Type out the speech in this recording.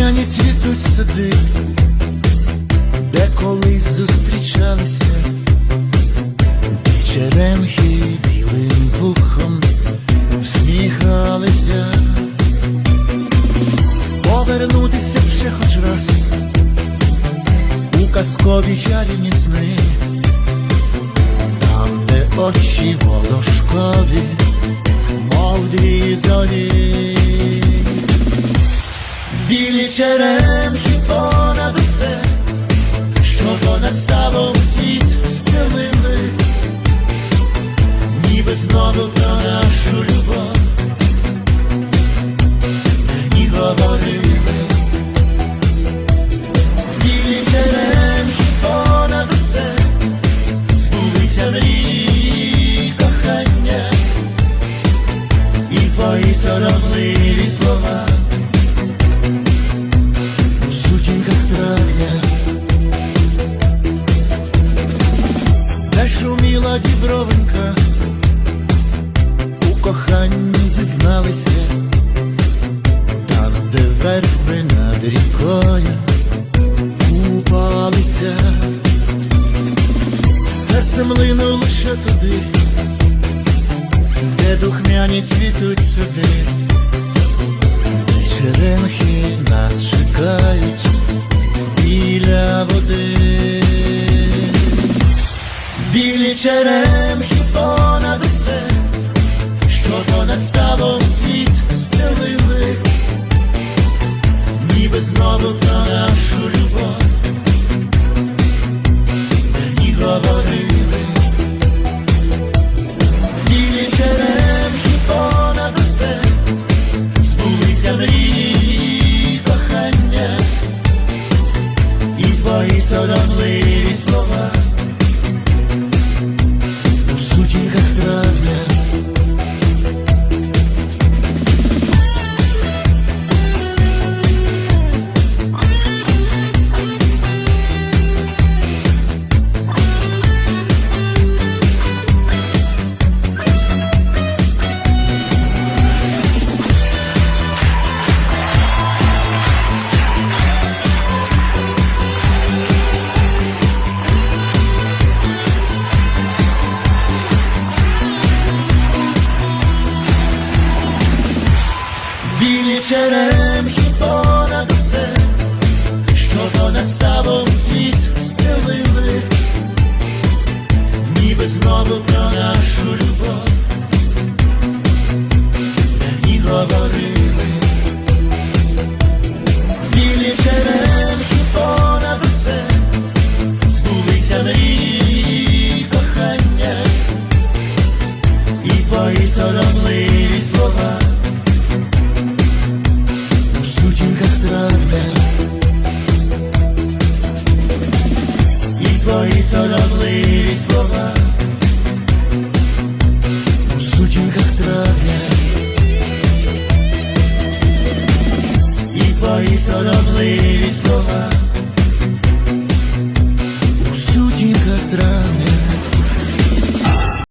духмяні цвітуть сади, де колись зустрічалися, і черемхи білим пухом всміхалися, повернутися б ще хоч раз у казкові чарівні сни, там, де очі волошкові, мов дві зорі. Черемхи понад усе, що понад ставом світ стелили, ніби знову про нашу любов. Мені говорили. Білі черемхи понад усе, збулися мрії кохання, і твої соромливі слова. Травня Де шуміла у коханні зізналися, там, де верхи над рікою купалися, серце млинуло лише туди, де духмяні цвітуть сади. Черемхи нас чекають черемхи понад усе, що понад ставом світ стелили, ніби знову про нашу любов мені говорили. Білі черемхи понад усе, що понад ставом світ стелили, ніби знову про нашу любов мені говорили. Білі черемхи понад усе, збулися мрії кохання, і твої соромливі слова твої соромливі слова. У сутінках травня. І твої соромливі слова